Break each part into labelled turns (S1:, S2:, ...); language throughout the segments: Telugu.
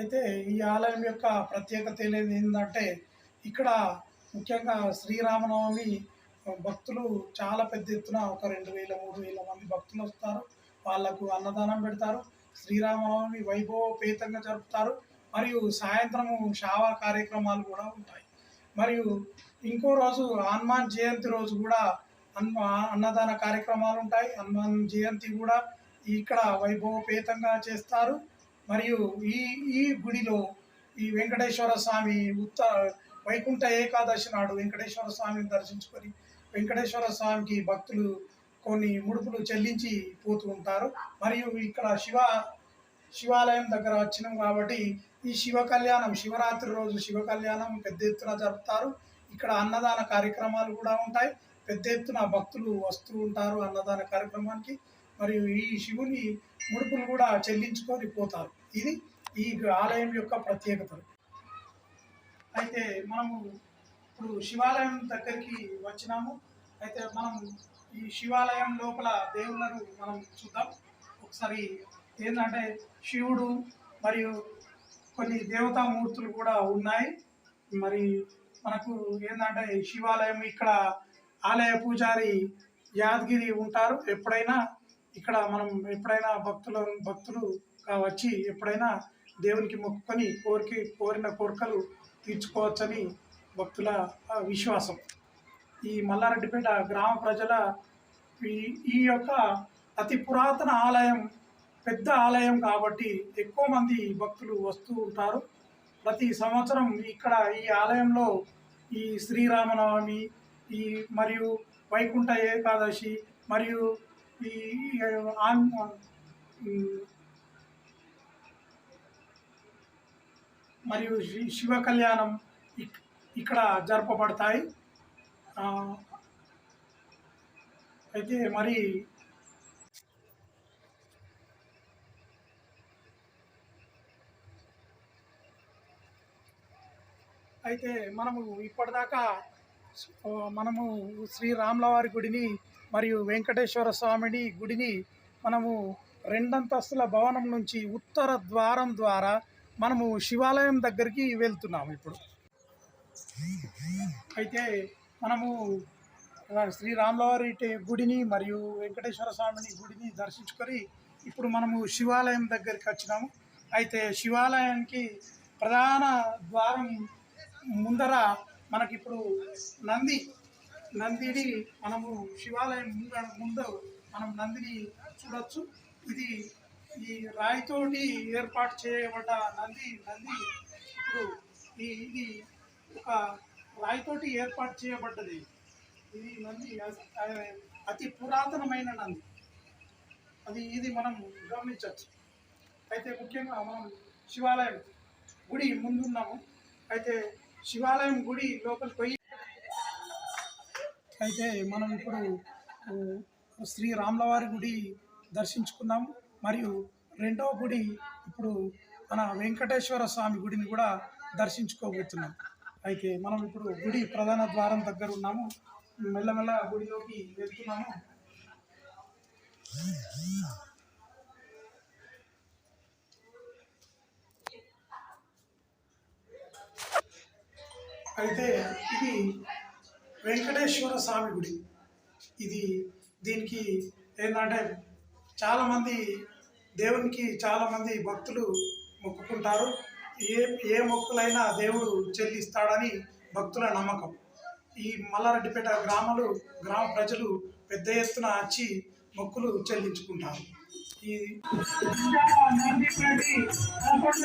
S1: అయితే ఈ ఆలయం యొక్క ప్రత్యేకత ఏంటంటే ఇక్కడ ముఖ్యంగా శ్రీరామనవమి భక్తులు చాలా పెద్ద ఎత్తున ఒక రెండు వేల మూడు వేల మంది భక్తులు వస్తారు. వాళ్ళకు అన్నదానం పెడతారు. శ్రీరామనవమి వైభవపేతంగా జరుపుతారు. మరియు సాయంత్రము షావా కార్యక్రమాలు కూడా ఉంటాయి. మరియు ఇంకో రోజు హనుమాన్ జయంతి రోజు కూడా అన్నదాన కార్యక్రమాలు ఉంటాయి. హనుమాన్ జయంతి కూడా ఇక్కడ వైభవపేతంగా చేస్తారు. మరియు ఈ ఈ గుడిలో ఈ వెంకటేశ్వర స్వామి ఉత్త వైకుంఠ ఏకాదశి నాడు వెంకటేశ్వర స్వామిని దర్శించుకొని వెంకటేశ్వర స్వామికి భక్తులు కొన్ని ముడుపులు చెల్లించి పోతూ ఉంటారు. మరియు ఇక్కడ శివ శివాలయం దగ్గర వచ్చినాం కాబట్టి ఈ శివ కళ్యాణం శివరాత్రి రోజు శివ కళ్యాణం పెద్ద ఎత్తున జరుపుతారు. ఇక్కడ అన్నదాన కార్యక్రమాలు కూడా ఉంటాయి. పెద్ద ఎత్తున భక్తులు వస్తూ ఉంటారు అన్నదాన కార్యక్రమానికి. మరియు ఈ శివుని ముడుపులు కూడా చెల్లించుకొని పోతారు. ఇది ఈ ఆలయం యొక్క ప్రత్యేకతలు. అయితే మనము ఇప్పుడు శివాలయం దగ్గరికి వచ్చినాము. అయితే మనం ఈ శివాలయం లోపల దేవుళ్ళను మనం చూద్దాం. ఒకసారి ఏంటంటే శివుడు మరియు కొన్ని దేవతామూర్తులు కూడా ఉన్నాయి. మరి మనకు ఏంటంటే శివాలయం ఇక్కడ ఆలయ పూజారి యాదగిరి ఉంటారు. ఎప్పుడైనా ఇక్కడ మనం ఎప్పుడైనా భక్తుల భక్తులు వచ్చి ఎప్పుడైనా దేవునికి మొక్కుకొని కోరికి కోరిన కోరికలు తీర్చుకోవచ్చని భక్తుల విశ్వాసం. ఈ మల్లారెడ్డిపేట గ్రామ ప్రజల ఈ ఈ యొక్క అతి పురాతన ఆలయం పెద్ద ఆలయం కాబట్టి ఎక్కువ మంది భక్తులు వస్తూ ఉంటారు. ప్రతి సంవత్సరం ఇక్కడ ఈ ఆలయంలో ఈ శ్రీరామనవమి ఈ మరియు వైకుంఠ ఏకాదశి మరియు ఈ ఆన్ మరియు శివ కళ్యాణం ఇక్కడ జరపబడతాయి. అయితే మరి అయితే మనము ఇప్పటిదాకా మనము శ్రీరాముల వారి గుడిని మరియు వెంకటేశ్వర స్వామిని గుడిని మనము రెండంతస్తుల భవనం నుంచి ఉత్తర ద్వారం ద్వారా మనము శివాలయం దగ్గరికి వెళ్తున్నాము ఇప్పుడు. అయితే మనము శ్రీ రామలవారి గుడిని మరియు వెంకటేశ్వర స్వామిని గుడిని దర్శించుకొని ఇప్పుడు మనము శివాలయం దగ్గరికి వచ్చినాము. అయితే శివాలయానికి ప్రధాన ద్వారం ముందర మనకిప్పుడు నంది నందిని మనము శివాలయం ముందు ముందు మనం నందిని చూడొచ్చు. ఇది ఈ రాయితోటి ఏర్పాటు చేయబడ్డ నంది నంది ఇప్పుడు ఈ ఇది ఒక రాయితోటి ఏర్పాటు చేయబడ్డది. ఇది నంది అతి పురాతనమైన నంది. అది ఇది మనం గమనించవచ్చు అయితే ముఖ్యంగా మనం శివాలయం గుడి ముందున్నాము. అయితే శివాలయం గుడి లోపలికి పోయి అయితే మనం ఇప్పుడు ఆ, శ్రీ రాములవారి గుడి దర్శించుకున్నాము. మరియు రెండవ గుడి ఇప్పుడు మన వెంకటేశ్వర స్వామి గుడిని కూడా దర్శించుకోబోతున్నాం. అయితే మనం ఇప్పుడు గుడి ప్రధాన ద్వారం దగ్గర ఉన్నాము. మెల్లమెల్ల గుడిలోకి వెళ్తున్నాము. అయితే ఇది వెంకటేశ్వర స్వామి గుడి. ఇది దీనికి ఏంటంటే చాలామంది దేవునికి చాలామంది భక్తులు మొక్కుకుంటారు. ఏ ఏ మొక్కులైనా దేవుడు చెల్లిస్తాడని భక్తుల నమ్మకం. ఈ మల్లారెడ్డిపేట గ్రామాలు గ్రామ ప్రజలు పెద్ద ఎత్తున వచ్చి మొక్కులు చెల్లించుకుంటారు. ఈ
S2: రూపాయలు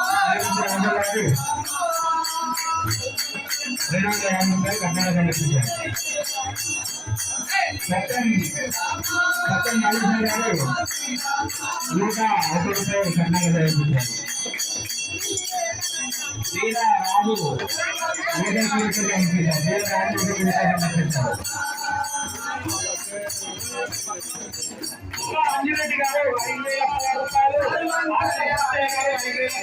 S3: రెండు వందల యాభై రూపాయలు కన్నగా సమర్పించారు సత్యం సత్యం నాగేశ్వర గారు నూట రూపాయలు శ్రీరా రాజు శ్రీరా రాజు అంజిరెడ్డి గారు ఐదు వేల పదహారు రూపాయలు ఆశ్రయ గారు ఐదు వేల